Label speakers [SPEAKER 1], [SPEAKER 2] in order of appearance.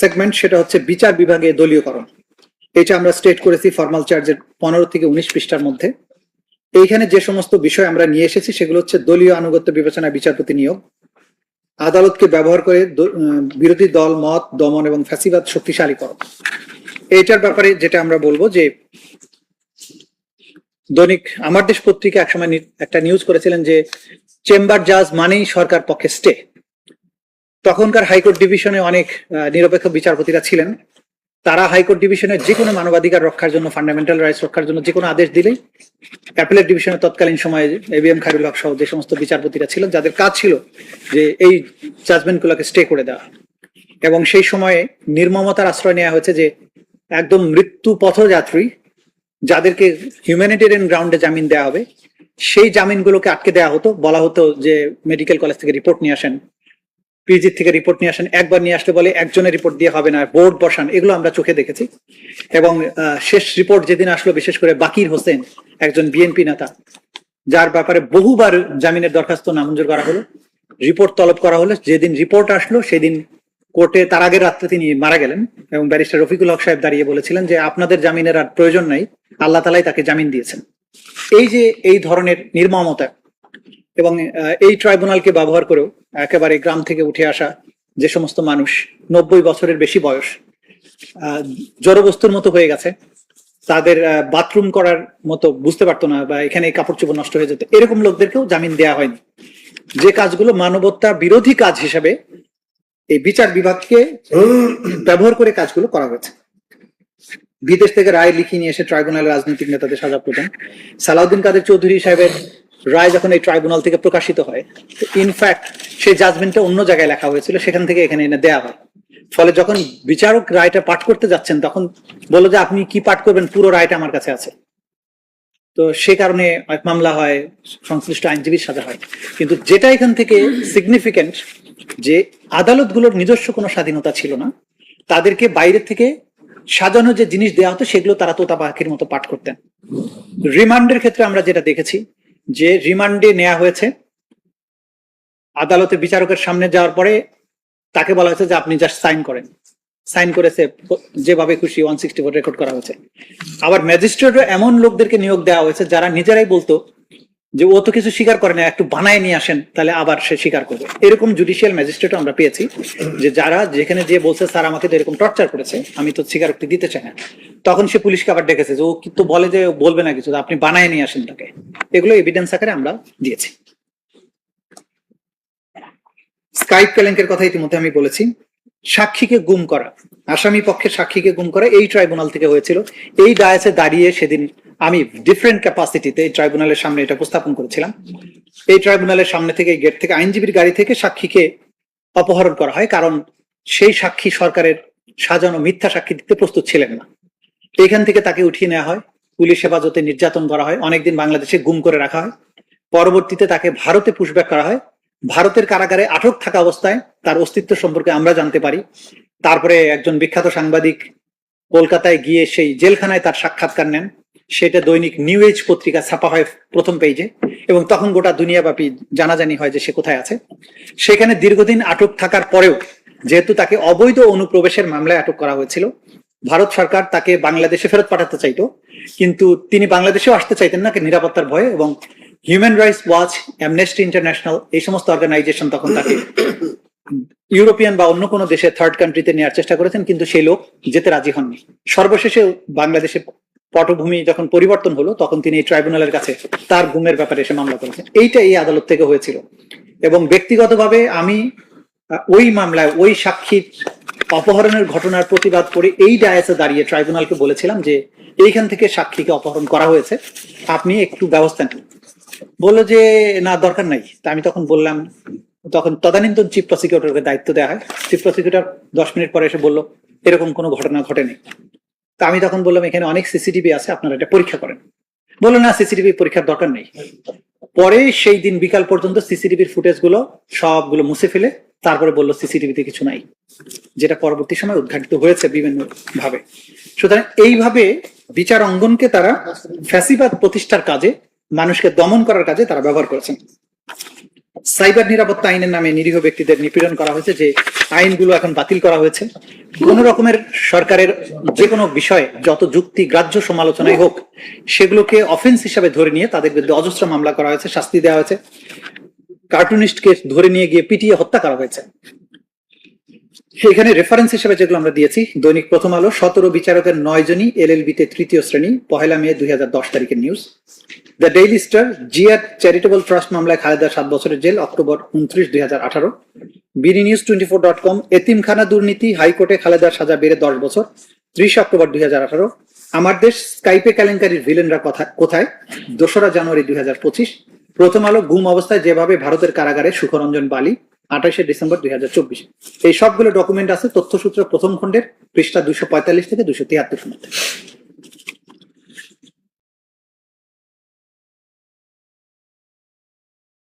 [SPEAKER 1] Segment সেটা হচ্ছে বিচার বিভাগে দলীয়করণ। এটা আমরা স্টেট করেছি ফর্মাল চার্জের পনেরো থেকে উনিশ পৃষ্ঠার মধ্যে। এইখানে যে সমস্ত বিষয় আমরা নিয়ে এসেছি, সেগুলো হচ্ছে দলীয় আনুগত্য বিবেচনা বিচারপতি নিয়োগ, আদালতকে ব্যবহার করে বিরোধী দল, মত, দমন এবং ফ্যাসিবাদ শক্তিশালী করো এইটার ব্যাপারে যেটা আমরা বলব যে, দৈনিক আমার দেশ পত্রিকা একসময় একটা নিউজ করেছিলেন যে, চেম্বার জাজ মানেই সরকার পক্ষে স্টে তখনকার হাইকোর্ট ডিভিশনে অনেক নিরপেক্ষ বিচারপতিরা ছিলেন। তারা হাইকোর্ট ডিভিশনের যে কোনো মানবাধিকার রক্ষার জন্য ফান্ডামেন্টাল রাইটস রক্ষার জন্য যে কোনো আদেশ দিলেই অ্যাপেলেট ডিভিশনের তৎকালীন সময়ে এবিএম খায়রুল হক সহ যে সমস্ত বিচারপতিরা ছিলেন, যাদের কাজ ছিল যে এই জাজমেন্টগুলোকে স্টে করে দেওয়া। এবং সেই সময়ে নির্মমতার আশ্রয় নেওয়া হয়েছে যে একদম মৃত্যু পথযাত্রী যাদেরকে হিউম্যানিটেরিয়ান গ্রাউন্ডে জামিন দেওয়া হবে, সেই জামিনগুলোকে আটকে দেওয়া হতো। বলা হতো যে মেডিকেল কলেজ থেকে রিপোর্ট নিয়ে আসেন পিজি থেকে রিপোর্ট নিয়ে আসেন, একবার নিয়ে আসলে বলে একজনের রিপোর্ট দিয়ে হবে না বোর্ড বসান, এগুলো আমরা চোখে দেখেছি। এবং শেষ রিপোর্ট যেদিন আসলো, বিশেষ করে বাকির হোসেন, একজন বিএনপি নেতা, যার ব্যাপারে বহুবার জামিনের দরখাস্ত নামঞ্জুর করা হলো। রিপোর্ট তলব করা হলো, যেদিন রিপোর্ট আসলো, সেদিন কোর্টে, তার আগের রাত্রে তিনি মারা গেলেন। এবং ব্যারিস্টার রফিকুল হক সাহেব দাঁড়িয়ে বলেছিলেন যে, আপনাদের জামিনের আর প্রয়োজন নাই, আল্লাহ তালাই তাকে জামিন দিয়েছেন। এই যে, এই ধরনের নির্মমতা এবং এই ট্রাইব্যুনালকে ব্যবহার করেও একেবারে গ্রাম থেকে উঠে আসা যে সমস্ত মানুষ নব্বই বছরের বেশি বয়স জড়বস্তুর মতো হয়ে গেছে, তাদের বাথরুম করার মতো বুঝতে পারতো না বা এখানে কাপড় চোপড় নষ্ট হয়ে যেত। এরকম লোকদেরকেও জামিন দেওয়া হয়নি। যে কাজগুলো মানবতা বিরোধী কাজ হিসেবে এই বিচার বিভাগকে ব্যবহার করে কাজগুলো করা হয়েছে। বিদেশ থেকে রায় লিখিয়ে নিয়ে এসে ট্রাইব্যুনালের রাজনৈতিক নেতাদের সাজা প্রদান। সালাউদ্দিন কাদের চৌধুরী সাহেবের রায় যখন এই ট্রাইব্যুনাল থেকে প্রকাশিত হয় ইনফ্যাক্ট সেই জাজমেন্টটা অন্য জায়গায় লেখা হয়েছিল, সেখান থেকে এখানে এনে দেওয়া হয়। ফলে যখন বিচারক রায়টা পাঠ করতে যাচ্ছেন, তখন বলল যে, আপনি কি পাঠ করবেন? পুরো রায়টা আমার কাছে আছে। তো সে কারণে মামলা হয়, সংশ্লিষ্ট আইনজীবীর সাথে হয়। কিন্তু যেটা এখান থেকে সিগনিফিকেন্ট যে আদালতগুলোর নিজস্ব কোনো স্বাধীনতা ছিল না, তাদেরকে বাইরে থেকে সাজানো যে জিনিস দেওয়া হতো, সেগুলো তারা তোতা পাখির মতো পাঠ করতেন। রিমান্ডের ক্ষেত্রে আমরা যেটা দেখেছি যে রিমান্ডে নেওয়া হয়েছে, আদালতে বিচারকের সামনে যাওয়ার পরে তাকে বলা হয়েছে যে আপনি জাস্ট সাইন করেন। সাইন করেছে যেভাবে খুশি ওয়ান সিক্সটি ফোর রেকর্ড করা হয়েছে। আবার ম্যাজিস্ট্রেটও এমন লোকদেরকে নিয়োগ দেওয়া হয়েছে যারা নিজেরাই বলতো যে ও তো কিছু স্বীকার করে না, একটু বানায় নিয়ে আসেন, তাহলে আবার সে স্বীকার করবে। এরকম জুডিশিয়াল ম্যাজিস্ট্রেটও আমরা পেয়েছি, যে যারা যেখানে যে বলছে, স্যার, আমাকে তো এরকম টর্চার করেছে, আমি তো স্বীকারোক্তি দিতে চাই না। তখন সে পুলিশকে আবার ডেকেছে, যে ও কিন্তু বলে যে বলবে না কিছু, আপনি বানায় নিয়ে আসেন তাকে। এগুলো এভিডেন্স আকারে আমরা দিয়েছি। স্কাইপ কেলেঙ্কের কথা ইতিমধ্যে আমি বলেছি। সাক্ষীকে গুম করা, আসামি পক্ষের সাক্ষীকে গুম করা এই ট্রাইব্যুনাল থেকে হয়েছিল। এই ডায়াসে দাঁড়িয়ে সেদিন আমি ডিফারেন্ট ক্যাপাসিটিতে এই ট্রাইব্যুনালের সামনে এটা উপস্থাপন করেছিলাম। এই ট্রাইব্যুনালের সামনে থেকে গেট থেকে আইনজীবীর গাড়ি থেকে সাক্ষীকে অপহরণ করা হয়, কারণ সেই সাক্ষী সরকারের সাজানো মিথ্যা সাক্ষী দিতে প্রস্তুত ছিলেন না। এখান থেকে তাকে উঠিয়ে নেওয়া হয়, পুলিশ হেফাজতে নির্যাতন করা হয়, অনেকদিন বাংলাদেশে গুম করে রাখা হয়। পরবর্তীতে তাকে ভারতে পুশব্যাক করা হয়। ভারতের কারাগারে আটক থাকা অবস্থায় তার অস্তিত্ব সম্পর্কে আমরা জানতে পারি। তারপরে একজন বিখ্যাত সাংবাদিক কলকাতায় গিয়ে সেই জেলখানায় তার সাক্ষাৎকার নেন। সেটা দৈনিক নিউ এজ পত্রিকা ছাপা হয় প্রথম পেজে এবং তখন গোটা দুনিয়াব্যাপী জানাজানি হয় যে সে কোথায় আছে। সেখানে দীর্ঘদিন আটক থাকার পরেও যেহেতু তাকে অবৈধ অনুপ্রবেশের মামলায় আটক করা হয়েছিল, ভারত সরকার তাকে বাংলাদেশে ফেরত পাঠাতে চাইতো। কিন্তু তিনি বাংলাদেশেও আসতে চাইতেন না, নিরাপত্তার ভয়ে এবং human rights watch amnesty international এই সমস্ত অর্গানাইজেশন তখন তাকে ইউরোপিয়ান বা অন্য কোনো দেশে থার্ড কান্ট্রিতে নেওয়ার চেষ্টা করেছেন, কিন্তু সেই লোক যেতে রাজি হননি। সর্বশেষে বাংলাদেশে পটভূমি যখন পরিবর্তন হলো, তখন তিনি এই ট্রাইব্যুনালের কাছে তার গুমের ব্যাপারে এসে মামলা করেছেন। এইটা এই আদালত থেকে হয়েছিল। এবং ব্যক্তিগতভাবে আমি ওই মামলায়, ওই সাক্ষীর অপহরণের ঘটনার প্রতিবাদ করে এই ডায়াসে দাঁড়িয়ে ট্রাইব্যুনালকে বলেছিলাম যে, এইখান থেকে সাক্ষীকে অপহরণ করা হয়েছে। আপনি একটু ব্যবস্থা নিন। বলল যে, না, দরকার নাই। আমি তখন বললাম, তখন তদানীন্তন চিফ প্রসিকিউটরকে দায়িত্ব দেওয়া হয়। চিফ প্রসিকিউটর দশ মিনিট পরে এসে বলল, এরকম কোনো ঘটনা ঘটেনি। তা আমি তখন বললাম, এখানে অনেক সিসিটিভি আছে, আপনারা এটা পরীক্ষা করেন। বলল, না সিসিটিভি পরীক্ষার দরকার নেই। পরে সেই দিন বিকাল পর্যন্ত সিসিটিভির ফুটেজগুলো সবগুলো মুছে ফেলে, তারপরে বলল সিসিটিভিতে কিছু নাই। যেটা পরবর্তী সময় উদ্ঘাটিত হয়েছে বিভিন্ন ভাবে সুতরাং এইভাবে বিচার অঙ্গনকে তারা ফ্যাসিবাদ প্রতিষ্ঠার কাজে মানুষকে দমন করার কাজে তারা ব্যবহার করেছেন। সাইবার নিরাপত্তা আইনের নামে নিরীহ ব্যক্তিদের নিপীড়ন করা হয়েছে, যে আইনগুলো এখন বাতিল করা হয়েছে। কোন রকমের সরকারের যে কোনো বিষয়ে, যত যুক্তি, গ্রাহ্য সমালোচনাই হোক, সেগুলোকে অফেন্স হিসাবে ধরে নিয়ে তাদের বিরুদ্ধে অজস্র মামলা করা হয়েছে, শাস্তি দেওয়া হয়েছে। কার্টুনিস্টকে ধরে নিয়ে গিয়ে পিটিয়ে হত্যা করা হয়েছে। এখানে রেফারেন্স হিসেবে যেগুলো আমরা দিয়েছি, দৈনিক প্রথম আলো, সতেরো বিচারকের নয় জনই এলএলবিতে তৃতীয় শ্রেণি, পহেলা মে দুই তারিখের নিউজ দ্য ডেইলি স্টার জিয়ার চ্যারিটেবল ট্রাস্ট মামলায় খালেদা সাত বছরের জেল, অক্টোবর উনত্রিশ, দুই হাজার আঠারো। BD news twenty four dot com, এতিমখানা দুর্নীতি, হাইকোর্টে খালেদার সাজা বেড়ে দশ বছর, ত্রিশ অক্টোবর দুই হাজার আঠারো। আমার দেশ স্কাইপে কেলেঙ্কারির ভিলেনরা কথা কোথায়? দোসরা জানুয়ারি দুই হাজার পঁচিশ। প্রথম আলো গুম অবস্থায় যেভাবে ভারতের কারাগারে সুখরঞ্জন বালি আঠাশে ডিসেম্বর দুই হাজার চব্বিশে। এই সবগুলো ডকুমেন্ট আছে, তথ্যসূত্র প্রথম খণ্ডের পৃষ্ঠা দুশো পঁয়তাল্লিশ থেকে দুশো তিয়াত্তর মধ্যে